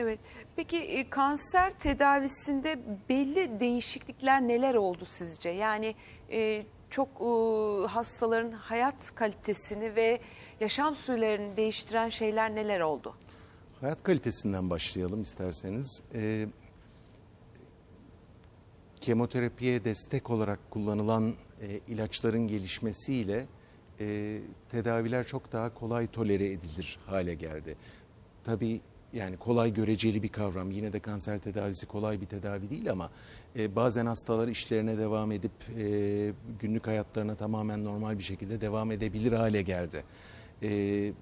Evet. Peki e, kanser tedavisinde belli değişiklikler neler oldu sizce? Yani e, çok e, hastaların hayat kalitesini ve yaşam sürelerini değiştiren şeyler neler oldu? Hayat kalitesinden başlayalım isterseniz. Ee, kemoterapiye destek olarak kullanılan e, ilaçların gelişmesiyle e, tedaviler çok daha kolay tolere edilir hale geldi. Tabii yani kolay göreceli bir kavram. Yine de kanser tedavisi kolay bir tedavi değil ama e, bazen hastalar işlerine devam edip e, günlük hayatlarına tamamen normal bir şekilde devam edebilir hale geldi. E,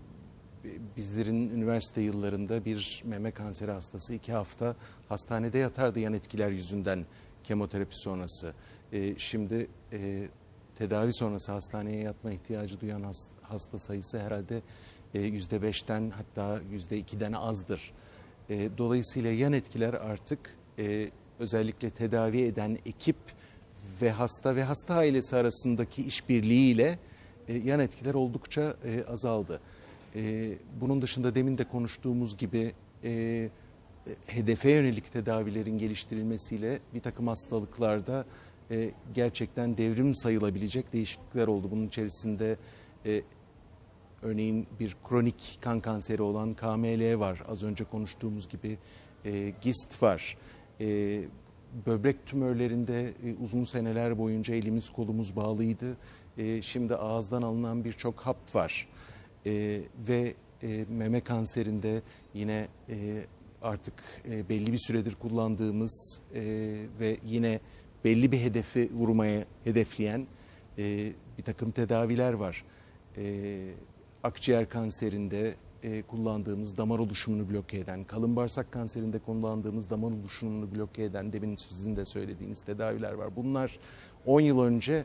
bizlerin üniversite yıllarında bir meme kanseri hastası iki hafta hastanede yatardı yan etkiler yüzünden kemoterapi sonrası. E, şimdi e, tedavi sonrası hastaneye yatma ihtiyacı duyan has- hasta sayısı herhalde e, yüzde beşten hatta yüzde ikiden azdır. E, dolayısıyla yan etkiler artık e, özellikle tedavi eden ekip ve hasta ve hasta ailesi arasındaki işbirliğiyle yan etkiler oldukça azaldı. Bunun dışında demin de konuştuğumuz gibi hedefe yönelik tedavilerin geliştirilmesiyle bir takım hastalıklarda e, gerçekten devrim sayılabilecek değişiklikler oldu. Bunun içerisinde e, örneğin bir kronik kan kanseri olan KML var. Az önce konuştuğumuz gibi e, GIST var. E, böbrek tümörlerinde e, uzun seneler boyunca elimiz kolumuz bağlıydı. E, şimdi ağızdan alınan birçok hap var. E, ve e, meme kanserinde yine e, artık e, belli bir süredir kullandığımız e, ve yine belli bir hedefi vurmaya hedefleyen e, bir takım tedaviler var. E, akciğer kanserinde e, kullandığımız damar oluşumunu bloke eden, kalın bağırsak kanserinde kullandığımız damar oluşumunu bloke eden, demin sizin de söylediğiniz tedaviler var. Bunlar 10 yıl önce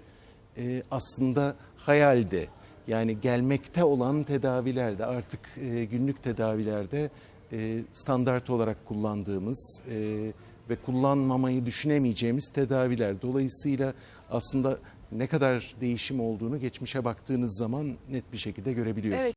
e, aslında hayaldi. Yani gelmekte olan tedavilerde artık e, günlük tedavilerde e, standart olarak kullandığımız e, ve kullanmamayı düşünemeyeceğimiz tedaviler. Dolayısıyla aslında ne kadar değişim olduğunu geçmişe baktığınız zaman net bir şekilde görebiliyorsunuz. Evet.